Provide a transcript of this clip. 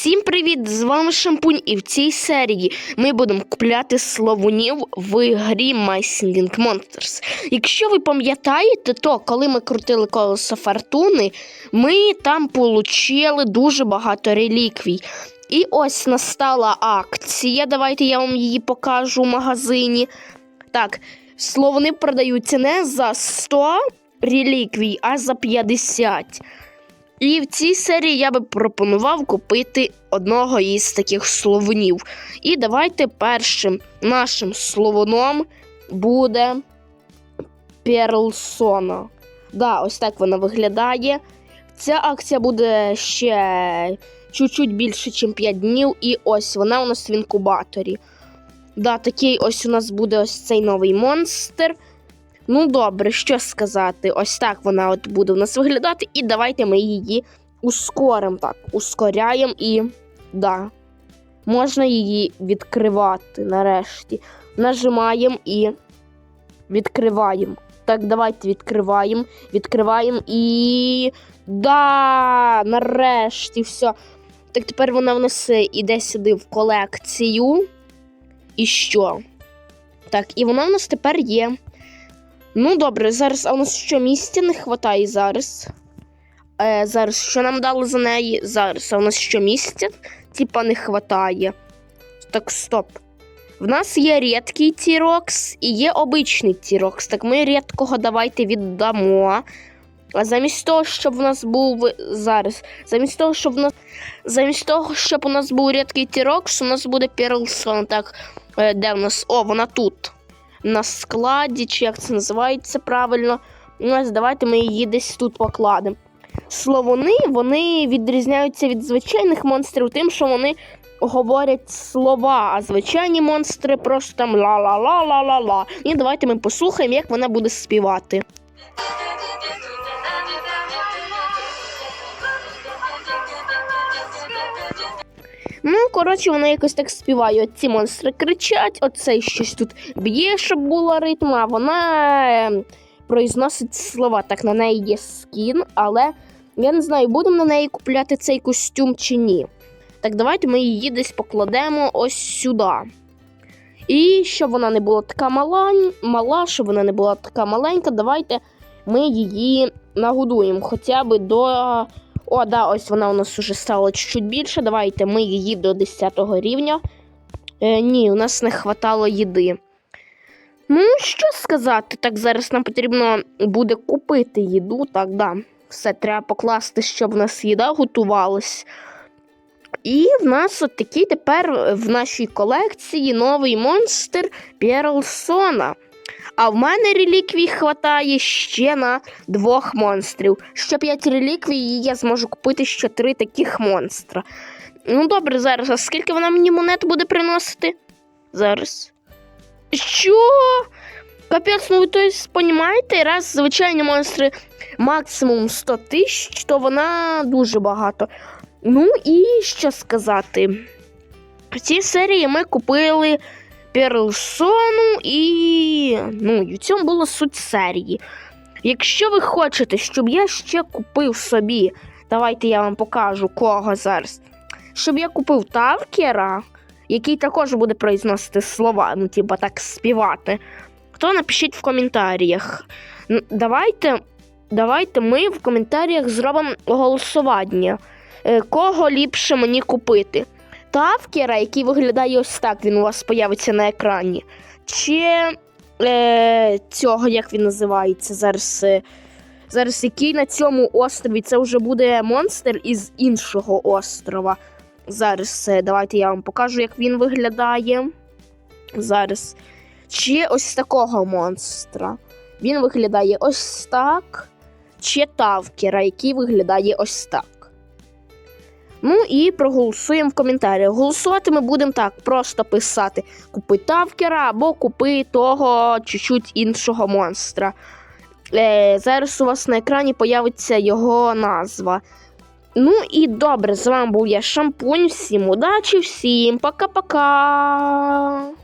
Всім привіт! З вами Шампунь, і в цій серії ми будемо купляти словунів в грі My Singing Monsters. Якщо ви пам'ятаєте, то коли ми крутили колесо фортуни, ми там отримали дуже багато реліквій. І ось настала акція. Давайте я вам її покажу в магазині. Так, словни продаються не за 100 реліквій, а за 50. І в цій серії я би пропонував купити одного із таких словунів. І давайте першим нашим словуном буде Перлсона. Да, ось так вона виглядає. Ця акція буде ще чуть-чуть більше, ніж 5 днів, і ось вона у нас в інкубаторі. Да, такий ось у нас буде ось цей новий монстр. Ну, добре, що сказати. Ось так вона от буде у нас виглядати, і давайте ми її ускоримо так. Ускоряємо і. Да. Можна її відкривати нарешті. Нажимаємо і відкриваємо. Так, давайте відкриваємо. Відкриваємо і. Да! Нарешті все. Так тепер вона в нас іде сюди в колекцію. І що? Так, і вона в нас тепер є. Ну, добре, зараз а у нас що місця не вистачає зараз. Е, Зараз що нам дали за неї? Зараз а у нас що місця, типа, не вистачає. Так, стоп. В нас є рідкий тірокс і є обичний тірокс. Так ми рідкого давайте віддамо. А замість того, щоб в нас був зараз, замість того, щоб в нас замість того, щоб у нас був рідкий тірокс, у нас буде Перлсон. Так, е, де в нас? О, вона тут на складі, чи як це називається правильно. Ось давайте ми її десь тут покладемо. Словони вони відрізняються від звичайних монстрів тим, що вони говорять слова, а звичайні монстри просто там ла-ла-ла-ла-ла-ла. І давайте ми послухаємо, як вона буде співати. Ну, коротше, вона якось так співає. Ці монстри кричать, оцей щось тут б'є, щоб було ритм, а вона е, произносить слова. Так, на неї є скін, але я не знаю, будемо на неї купляти цей костюм чи ні. Так, давайте ми її десь покладемо ось сюди. І щоб вона не була така мала, мала, щоб вона не була така маленька, давайте ми її нагодуємо хоча б до. О, да, ось вона у нас уже стала чуть-чуть більше. Давайте ми її до 10 рівня. Е, ні, у нас не хватало їди. Ну, що сказати, так зараз нам потрібно буде купити їду. Так, да. Все треба покласти, щоб в нас їда готувалась. І в нас от такий тепер в нашій колекції новий монстр Перлсона. А в мене реліквій хватає ще на двох монстрів. Ще п'ять реліквій, і я зможу купити ще три таких монстра. Ну, добре, зараз. А скільки вона мені монет буде приносити? Зараз. Що? Капець, ну ви то розумієте, раз звичайні монстри максимум 100 тисяч, то вона дуже багато. Ну і що сказати. В цій серії ми купили персону і. Ну, і в цьому була суть серії. Якщо ви хочете, щоб я ще купив собі, давайте я вам покажу кого зараз. Щоб я купив Тавкера, який також буде произносити слова, ну, типа так співати, то напишіть в коментарях. Давайте, давайте ми в коментарях зробимо голосування, е, кого ліпше мені купити. Тавкера, який виглядає ось так, він у вас появиться на екрані. Чи е, цього, як він називається зараз. Е, зараз який на цьому острові? Це вже буде монстр із іншого острова. Зараз е, давайте я вам покажу, як він виглядає. Зараз. Чи ось такого монстра. Він виглядає ось так. Чи Тавкера, який виглядає ось так. Ну і проголосуємо в коментарях. Голосувати ми будемо так, просто писати: купи Тавкера або купи того чуть-чуть іншого монстра. Е, зараз у вас на екрані появиться його назва. Ну і добре, з вами був я Шампунь. Всім удачі, всім пока-пока.